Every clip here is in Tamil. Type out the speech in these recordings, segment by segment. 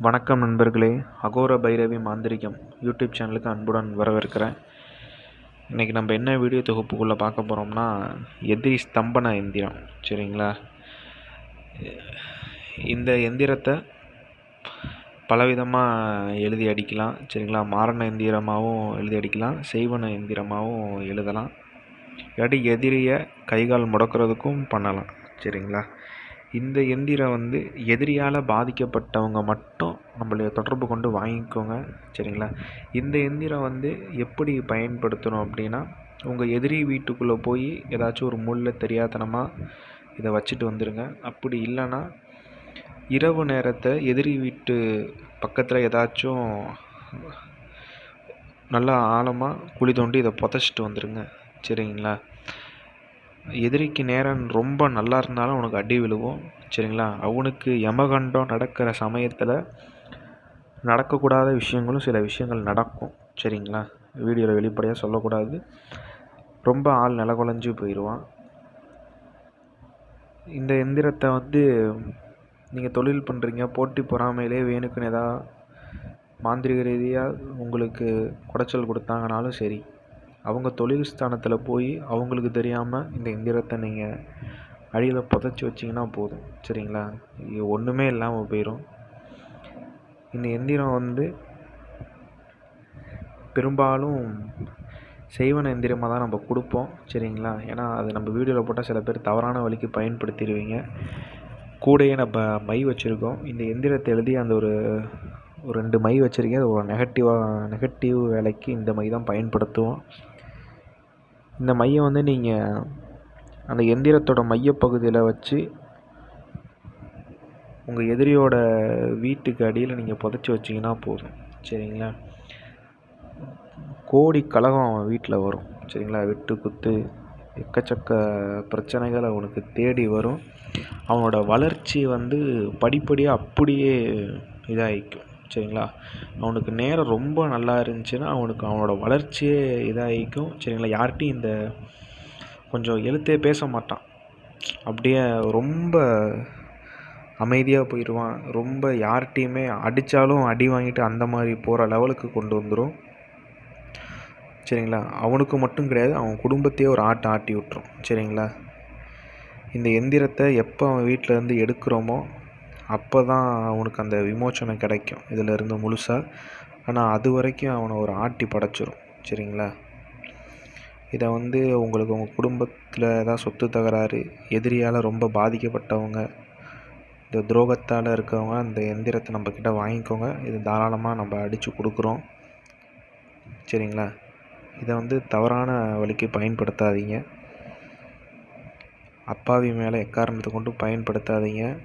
வணக்கம் நண்பர்களே. அகோர பைரவி மாந்திரிகம் யூடியூப் சேனலுக்கு அன்புடன் வரவேற்கிறேன். இன்றைக்கி நம்ம என்ன வீடியோ தொகுப்புக்குள்ளே பார்க்க போகிறோம்னா எதிரி ஸ்தம்பன எந்திரம். சரிங்களா? இந்த எந்திரத்தை பலவிதமாக எழுதி அடிக்கலாம். சரிங்களா? மாரண எந்திரமாகவும் எழுதி அடிக்கலாம். செய்வன எந்திரமாகவும் எழுதலாம். இல்லாட்டி எதிரியை கைகால் முடக்கிறதுக்கும் பண்ணலாம். சரிங்களா? இந்த எந்திரம் வந்து எதிரியால் பாதிக்கப்பட்டவங்க மட்டும் நம்மளை தொடர்பு கொண்டு வாங்கிக்கோங்க. சரிங்களா? இந்த எந்திரம் வந்து எப்படி பயன்படுத்தணும் அப்படின்னா உங்கள் எதிரி வீட்டுக்குள்ளே போய் ஏதாச்சும் ஒரு முள்ளில் தெரியாதனமாக இதை வச்சுட்டு வந்துடுங்க அப்படி இல்லைன்னா இரவு நேரத்தை எதிரி வீட்டு பக்கத்தில் ஏதாச்சும் நல்லா ஆழமாக குழி தோண்டி இதை புதைச்சிட்டு வந்துடுங்க சரிங்களா? எதிரிக்கு நேரம் ரொம்ப நல்லா இருந்தாலும் அவனுக்கு அடி விழுவும். சரிங்களா? அவனுக்கு யமகண்டம் நடக்கிற சமயத்தில் நடக்கக்கூடாத விஷயங்களும் சில விஷயங்கள் நடக்கும். சரிங்களா? வீடியோவில் வெளிப்படையாக சொல்லக்கூடாது. ரொம்ப ஆள் நிலகுலைஞ்சு போயிடுவான் இந்த எந்திரத்தை வந்து நீங்கள் தொழில் பண்ணுறீங்க போட்டி பொறாமையிலே வேணுக்குன்னு ஏதாவது மாந்திரிக ரீதியாக உங்களுக்கு குடைச்சல் கொடுத்தாங்கனாலும் சரி. அவங்க தொழில் ஸ்தானத்தில் போய் அவங்களுக்கு தெரியாமல் இந்த எந்திரத்தை நீங்கள் அடியில் புதைச்சி வச்சிங்கன்னா போதும். சரிங்களா? இது ஒன்றுமே இல்லாமல் போயிடும் இந்த எந்திரம் வந்து பெரும்பாலும் செய்வன எந்திரமாக தான் நம்ம கொடுப்போம். சரிங்களா? ஏன்னா அது நம்ம வீடியோவில் போட்டால் சில பேர் தவறான வழிக்கு பயன்படுத்திடுவீங்க. கூடையே நம்ம மை வச்சுருக்கோம். இந்த எந்திரத்தை எழுதி அந்த ஒரு ஒரு ரெண்டு மை வச்சுருக்கேன். அது ஒரு நெகட்டிவாக நெகட்டிவ் வேலைக்கு இந்த மை தான் பயன்படுத்துவோம். இந்த மையை வந்து நீங்கள் அந்த எந்திரத்தோட மையப்பகுதியில் வச்சு உங்கள் எதிரியோட வீட்டுக்கு அடியில் நீங்கள் புதைச்சி வச்சிங்கன்னா போதும். சரிங்களா? கோடி கலகம் அவன் வீட்டில் வரும். சரிங்களா? வெட்டு குத்து எக்கச்சக்க பிரச்சனைகள் அவனுக்கு தேடி வரும். அவனோட வளர்ச்சி வந்து படிப்படியாக அப்படியே இதாகிக்கும் சரிங்களா? அவனுக்கு நேரம் ரொம்ப நல்லா இருந்துச்சுன்னா அவனுக்கு அவனோட வளர்ச்சியே இதாகிக்கும். சரிங்களா? யார்கிட்டையும் இந்த கொஞ்சம் எழுத்தே பேச மாட்டான். அப்படியே ரொம்ப அமைதியாக போயிடுவான். ரொம்ப யார்கிட்டையுமே அடித்தாலும் அடி வாங்கிட்டு அந்த மாதிரி போகிற லெவலுக்கு கொண்டு வந்துடும் சரிங்களா? அவனுக்கு மட்டும் கிடையாது அவன் குடும்பத்தையே ஒரு ஆட்டை ஆட்டி விட்டுரும். சரிங்களா? இந்த எந்திரத்தை எப்போ அவன் வீட்டிலேருந்து எடுக்கிறோமோ அப்போ தான் அவனுக்கு அந்த விமோச்சனை கிடைக்கும் இதிலேருந்து முழுசாக ஆனால் அது வரைக்கும் அவனை ஒரு ஆட்டி படைச்சிரும் சரிங்களா? இதை வந்து உங்களுக்கு உங்கள் குடும்பத்தில் ஏதாவது சொத்து தகராறு எதிரியால் ரொம்ப பாதிக்கப்பட்டவங்க இந்த துரோகத்தால் இருக்கவங்க அந்த எந்திரத்தை நம்மக்கிட்ட வாங்கிக்கோங்க இது தாராளமாக நம்ம அடித்து கொடுக்குறோம் சரிங்களா? இதை வந்து தவறான வழிக்கு பயன்படுத்தாதீங்க. அப்பாவி மேலே எக்காரணத்தை கொண்டு பயன்படுத்தாதீங்க.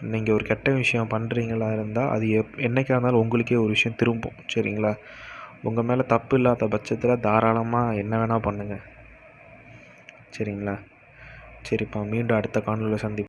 நீங்கள் ஒரு கெட்ட விஷயம் பண்ணுறீங்களா இருந்தால் அது எப் என்றைக்கா இருந்தாலும் உங்களுக்கே ஒரு விஷயம் திரும்பும் சரிங்களா? உங்கள் மேலே தப்பு இல்லாத பட்சத்தில் தாராளமாக என்ன வேணால் பண்ணுங்கள் சரிங்களா? சரிப்பா மீண்டும் அடுத்த காணொலியில் சந்திப்போம்.